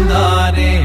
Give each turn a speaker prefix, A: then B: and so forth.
A: বন্দারে